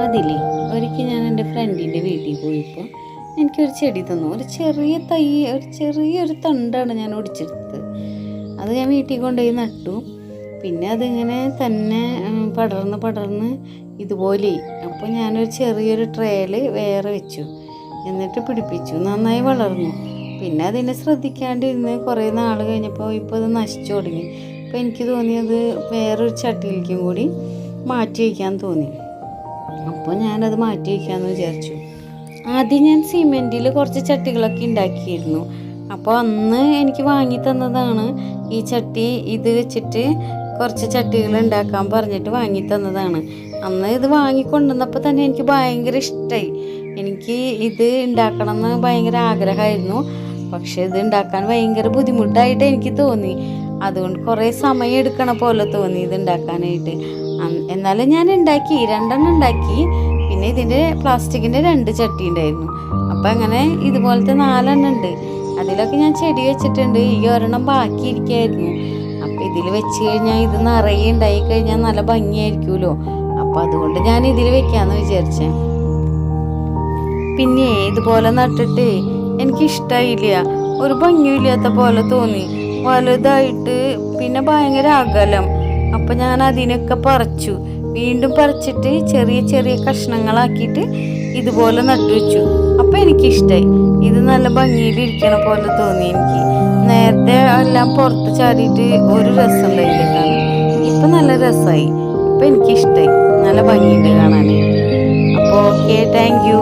അതില്ലേ ഒരിക്കൽ ഞാൻ എന്റെ ഫ്രണ്ടിന്റെ വീട്ടിൽ പോയപ്പോൾ എനിക്കൊരു ചെടി തന്നു. ഒരു ചെറിയ തൈ ഒരു ചെറിയൊരു തണ്ടാണ് ഞാൻ ഒടിച്ചെടുത്തത്. അത് ഞാൻ വീട്ടിൽ കൊണ്ടുപോയി നട്ടു. പിന്നെ അതിങ്ങനെ തന്നെ പടർന്ന് പടർന്ന് ഇതുപോലെ അപ്പോൾ ഞാനൊരു ചെറിയൊരു ട്രേയിൽ വേറെ വെച്ചു. എന്നിട്ട് പിടിപ്പിച്ചു. നന്നായി വളർന്നു. പിന്നെ അതിനെ ശ്രദ്ധിക്കാണ്ടിരുന്ന് കുറേ നാൾ കഴിഞ്ഞപ്പോൾ ഇപ്പോൾ അത് നശിച്ചു തുടങ്ങി. അപ്പോൾ എനിക്ക് തോന്നിയത് വേറൊരു ചട്ടിയിലേക്കും കൂടി മാറ്റി വയ്ക്കാൻ തോന്നി. അപ്പോൾ ഞാനത് മാറ്റി വയ്ക്കാമെന്ന് വിചാരിച്ചു. ആദ്യം ഞാൻ സിമെന്റിൽ കുറച്ച് ചട്ടികളൊക്കെ ഉണ്ടാക്കിയിരുന്നു. അപ്പോൾ അന്ന് എനിക്ക് വാങ്ങി തന്നതാണ്. ഈ ചട്ടി ഇത് വെച്ചിട്ട് കുറച്ച് ചട്ടികൾ ഉണ്ടാക്കാൻ പറഞ്ഞിട്ട് വാങ്ങി തന്നതാണ്. അന്ന് ഇത് വാങ്ങിക്കൊണ്ടുവന്നപ്പോൾ തന്നെ എനിക്ക് ഭയങ്കര ഇഷ്ടമായി എനിക്ക് ഇത് ഉണ്ടാക്കണം എന്ന് ഭയങ്കര ആഗ്രഹമായിരുന്നു. പക്ഷേ ഇത് ഉണ്ടാക്കാൻ ഭയങ്കര ബുദ്ധിമുട്ടായിട്ട് എനിക്ക് തോന്നി. അതുകൊണ്ട് കുറേ സമയം എടുക്കണ പോലെ തോന്നി ഇത് ഉണ്ടാക്കാനായിട്ട്. എന്നാലും ഞാൻ ഉണ്ടാക്കി രണ്ടെണ്ണം ഉണ്ടാക്കി. പിന്നെ ഇതിന്റെ പ്ലാസ്റ്റിക്കിന്റെ രണ്ട് ചട്ടി ഉണ്ടായിരുന്നു. അപ്പം അങ്ങനെ ഇതുപോലത്തെ നാലെണ്ണം ഉണ്ട്. അതിലൊക്കെ ഞാൻ ചെടി വെച്ചിട്ടുണ്ട്. ഈ ഒരെണ്ണം ബാക്കി ഇരിക്കായിരുന്നു അപ്പം ഇതിൽ വെച്ച് കഴിഞ്ഞാൽ ഇത് നിറയെ ഉണ്ടായി കഴിഞ്ഞാൽ നല്ല ഭംഗിയായിരിക്കുമല്ലോ. അപ്പം അതുകൊണ്ട് ഞാൻ ഇതിൽ വെക്കാമെന്ന് വിചാരിച്ചേ. പിന്നെ ഇതുപോലെ നട്ടിട്ട് എനിക്ക് ഇഷ്ടമായില്ല ഒരു ഭംഗിയില്ലാത്ത പോലെ തോന്നി. വലുതായിട്ട് പിന്നെ ഭയങ്കര അകലം. അപ്പം ഞാൻ അതിനൊക്കെ പറിച്ചു. വീണ്ടും പറിച്ചിട്ട് ചെറിയ ചെറിയ കഷ്ണങ്ങളാക്കിയിട്ട് ഇതുപോലെ നട്ടുവെച്ചു. അപ്പം എനിക്കിഷ്ടമായി ഇത് നല്ല ഭംഗിയിലിരിക്കണ പോലെ തോന്നി എനിക്ക്. നേരത്തെ എല്ലാം പുറത്ത് ചാടിയിട്ട് ഒരു രസം ഉണ്ടായില്ല കാണാൻ. ഇപ്പം നല്ല രസമായി. ഇപ്പം എനിക്കിഷ്ടമായി നല്ല ഭംഗിയുണ്ട് കാണാൻ. അപ്പോൾ ഓക്കെ താങ്ക് യു